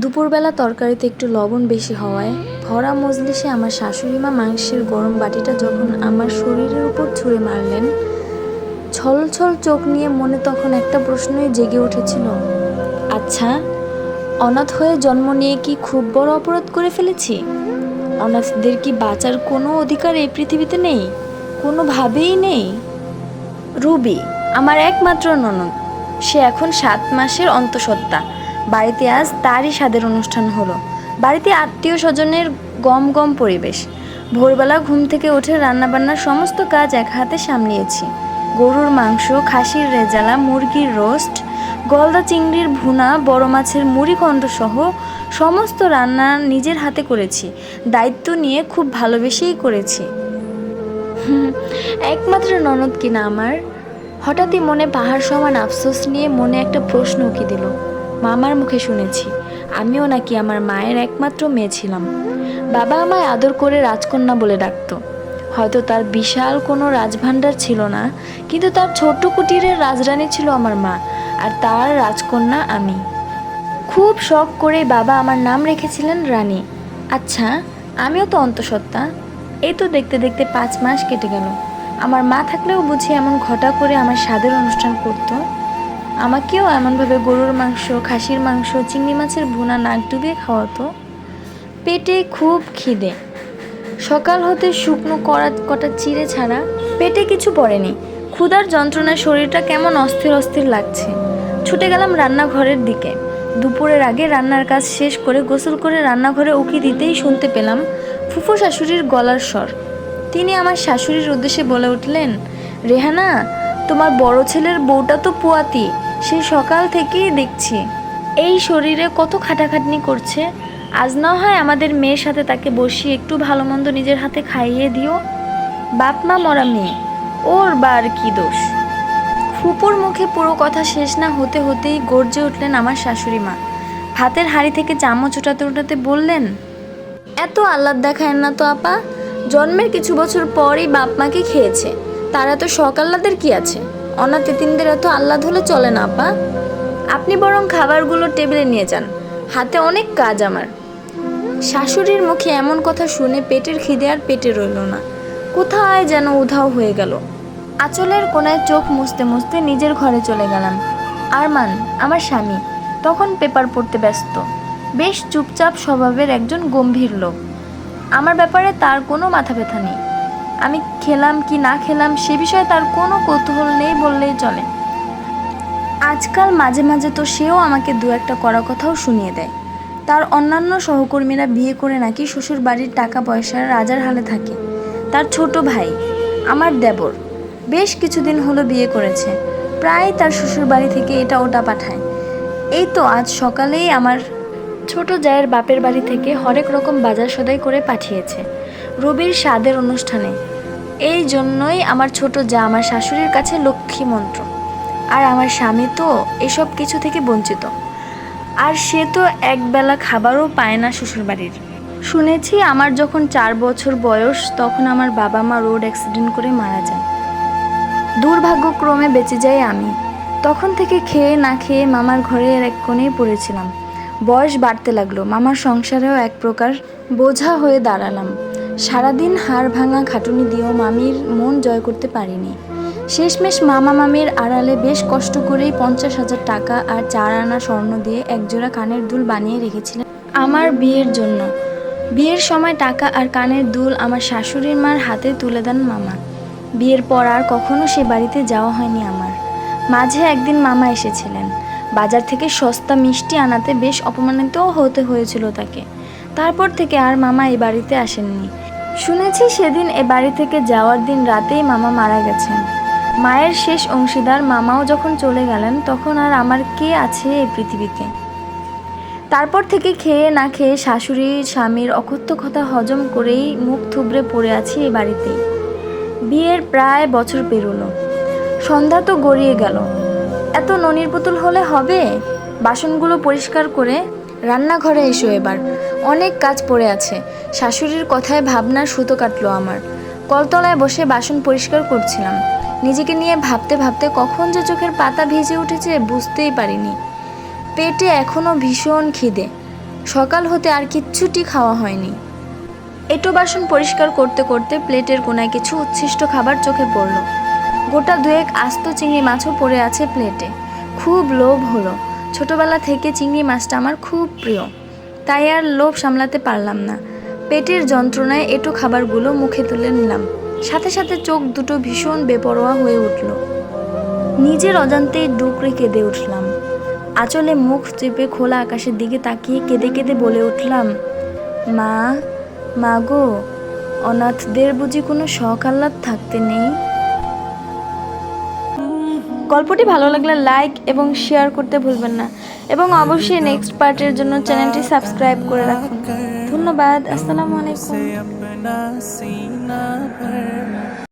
দুপুরবেলা তরকারিতে একটু লবণ বেশি হওয়ায় ভরা মজলিসে আমার শাশুড়ি মা মাংসের গরম বাটিটা যখন আমার শরীরের উপর ছুঁড়ে মারলেন ছল ছল চোখ নিয়ে মনে তখন একটা প্রশ্নই জেগে উঠেছিল। আচ্ছা অনাথ হয়ে জন্ম নিয়ে কি খুব বড় অপরাধ করে ফেলেছি? অনাথদের কি বাঁচার কোনো অধিকার এই পৃথিবীতে নেই? কোনোভাবেই নেই। রুবি, আমার একমাত্র ননদ, সে এখন সাত মাসের অন্তঃসত্ত্বা। বাড়িতে আজ তারই স্বাদের অনুষ্ঠান হলো। বাড়িতে আত্মীয় স্বজনের গম গম পরিবেশ। ভোরবেলা ঘুম থেকে উঠে রান্নাবান্নার সমস্ত কাজ এক হাতে সামলিয়েছি। গরুর মাংস, খাসির রেজালা, মুরগির রোস্ট, গলদা চিংড়ির ভুনা, বড় মাছের মুড়িখণ্ড সহ সমস্ত রান্না নিজের হাতে করেছি। দায়িত্ব নিয়ে খুব ভালোবেসেই করেছি। একমাত্র ননদ কিনা আমার? হঠাৎই মনে পাহাড় সমান আফসোস নিয়ে মনে একটা প্রশ্ন উঁকি দিল। মামার মুখে শুনেছি। আমিও নাকি আমার মায়ের একমাত্র মেয়ে ছিলাম। বাবা আমায় আদর করে রাজকন্যা বলে ডাকতো। হয়তো তার বিশাল কোনো রাজভাণ্ডার ছিল না, কিন্তু তার ছোট্ট কুটিরের রাজরানী ছিল আমার মা, আর তার রাজকন্যা আমি। খুব শখ করে বাবা আমার নাম রেখেছিলেন রানী। আচ্ছা আমিও তো অন্তঃসত্ত্বা। এই তো দেখতে দেখতে পাঁচ মাস কেটে গেল। আমার মা থাকলেও বুঝি এমন ঘটা করে আমার স্বাদের অনুষ্ঠান করত। আমাকেও এমনভাবে গরুর মাংস, খাসির মাংস, চিংড়ি মাছের ভুনা, নাক ডুবিয়ে খাওয়াতো। পেটে খুব খিদে। সকাল হতে শুকনো কড়া, কটা চিড়ে ছাড়া পেটে কিছু পড়েনি। ক্ষুধার যন্ত্রণায় শরীরটা কেমন অস্থির অস্থির লাগছে। ছুটে গেলাম রান্নাঘরের দিকে। দুপুরের আগে রান্নার কাজ শেষ করে গোসল করে রান্নাঘরে উকি দিতেই শুনতে পেলাম ফুফু শাশুড়ির গলার স্বর। তিনি আমার শাশুড়ির উদ্দেশ্যে বলে উঠলেন, রেহানা, তোমার বড় ছেলের বউটা তো পোয়াতি। সে সকাল থেকেই দেখছি। এই শরীরে কত খাটাখাটনি করছে। আজ না হয় আমাদের মেয়ের সাথে তাকে বসিয়ে একটু ভালো মন্দ নিজের হাতে খাইয়ে দিও। বাপ মা মরা মেয়ে, ওর বার কি দোষ? ফুপুর মুখে পুরো কথা শেষ না হতে হতেই গর্জে উঠলেন আমার শাশুড়ি মা। ভাতের হাঁড়ি থেকে চামচ ওঠাতে ওঠাতে বললেন, এত আহ্লাদ দেখায় না তো আপা? জন্মের কিছু বছর পরই বাপ মাকে খেয়েছে। তারা তো আহ্লাদের কি আছে? অনাথ তিনদের এত আহ্লাদ হলে চলে না, আপা। আপনি বরং খাবারগুলো টেবিলে নিয়ে যান। হাতে অনেক কাজ আমার। শাশুড়ির মুখে এমন কথা শুনে পেটের খিদে আর পেটে রইল না। কোথায় যেন উধাও হয়ে গেল। আঁচলের কোনায় চোখ মুছতে মুছতে নিজের ঘরে চলে গেলাম। আরমান, আমার স্বামী, তখন পেপার পড়তে ব্যস্ত। বেশ চুপচাপ স্বভাবের একজন গম্ভীর লোক। আমার ব্যাপারে তার কোনো মাথা ব্যথা নেই। আমি খেলাম কি না খেলাম সে বিষয়ে তার কোনো কৌতূহল নেই বললেই চলে। আজকাল মাঝে মাঝে তো সেও আমাকে দু একটা করা কথাও শুনিয়ে দেয়। তার অন্যান্য সহকর্মীরা বিয়ে করে নাকি শ্বশুর বাড়ির টাকা পয়সার রাজার হালে থাকে। তার ছোট ভাই, আমার দেবর, বেশ কিছুদিন হলো বিয়ে করেছে। প্রায় তার শ্বশুর বাড়ি থেকে এটা ওটা পাঠায়। এই তো আজ সকালেই আমার ছোট জায়ের বাপের বাড়ি থেকে হরেক রকম বাজার সদাই করে পাঠিয়েছে। রবির স্বাদের অনুষ্ঠানে এই জন্যই আমার ছোট যা আমার শাশুড়ির কাছে লক্ষ্মী মন্ত্র। আর আমার স্বামী তো এসব কিছু থেকে বঞ্চিত। আর সে তো একবেলা খাবারও পায় না শ্বশুরবাড়ির। শুনেছি আমার যখন চার বছর বয়স, তখন আমার বাবা মা রোড অ্যাক্সিডেন্ট করে মারা যায় দুর্ভাগ্যক্রমে বেঁচে যাই আমি। তখন থেকে খেয়ে না খেয়ে মামার ঘরের এক কোণেই পড়েছিলাম। বয়স বাড়তে লাগল, মামার সংসারেও এক প্রকার বোঝা হয়ে দাঁড়ালাম। সারাদিন হাড় ভাঙা খাটুনি দিয়েও মামির মন জয় করতে পারিনি। শেষমেশ মামা মামির আড়ালে বেশ কষ্ট করেই পঞ্চাশ হাজার টাকা আর চার আনা স্বর্ণ দিয়ে একজোড়া কানের দুল বানিয়ে রেখেছিলেন আমার বিয়ের জন্য। বিয়ের সময় টাকা আর কানের দুল আমার শাশুড়ির মার হাতে তুলে দেন মামা। বিয়ের পর আর কখনো সে বাড়িতে যাওয়া হয়নি আমার। মাঝে একদিন মামা এসেছিলেন। বাজার থেকে সস্তা মিষ্টি আনাতে বেশ অপমানিতও হতে হয়েছিল তাকে। তারপর থেকে আর মামা এই বাড়িতে আসেননি। শুনেছি সেদিন এ বাড়ি থেকে যাওয়ার দিন রাতেই মামা মারা গেছেন। মায়ের শেষ অংশীদার মামাও যখন চলে গেলেন, তখন আর আমার কে আছে এই পৃথিবীতে? তারপর থেকে খেয়ে না খেয়ে শাশুড়ি, স্বামীর অকথ্য কথা হজম করেই মুখ থুবড়ে পড়ে আছি এই বাড়িতেই বিয়ের প্রায় বছর পেরোলো। সন্ধ্যা তো গড়িয়ে গেল। এত ননির পুতুল হলে হবে? বাসনগুলো পরিষ্কার করে রান্নাঘরে এসো এবার। অনেক কাজ পড়ে আছে। শাশুড়ির কথায় ভাবনার সুতো কাটলো আমার। কলতলায় বসে বাসন পরিষ্কার করছিলাম। নিজেকে নিয়ে ভাবতে ভাবতে কখন যে চোখের পাতা ভিজে উঠেছে বুঝতেই পারিনি। পেটে এখনও ভীষণ খিদে। সকাল হতে আর কিচ্ছুটি খাওয়া হয়নি। এটো বাসন পরিষ্কার করতে করতে প্লেটের কোনায় কিছু উচ্ছিষ্ট খাবার চোখে পড়ল। গোটা দুয়েক আস্ত চিংড়ি মাছও পড়ে আছে প্লেটে। খুব লোভ হলো। ছোটবেলা থেকে চিংড়ি মাছটা আমার খুব প্রিয়। তাই আর লোভ সামলাতে পারলাম না। পেটের যন্ত্রণায় এটো খাবারগুলো মুখে তুলে নিলাম। সাথে সাথে চোখ দুটো ভীষণ বেপরোয়া হয়ে উঠল। নিজের অজান্তেই ডুকরে কেঁদে উঠলাম। আঁচলে মুখ চেপে খোলা আকাশের দিকে তাকিয়ে কেঁদে কেঁদে বলে উঠলাম, মা মা গো, অনাথদের বুঝি কোনো শখ আহ্লাদ থাকতে নেই? গল্পটি ভালো লাগলে লাইক এবং শেয়ার করতে ভুলবেন না। এবং অবশ্যই নেক্সট পার্টের জন্য চ্যানেলটি সাবস্ক্রাইব করে রাখুন। ধন্যবাদ, আসসালামু আলাইকুম।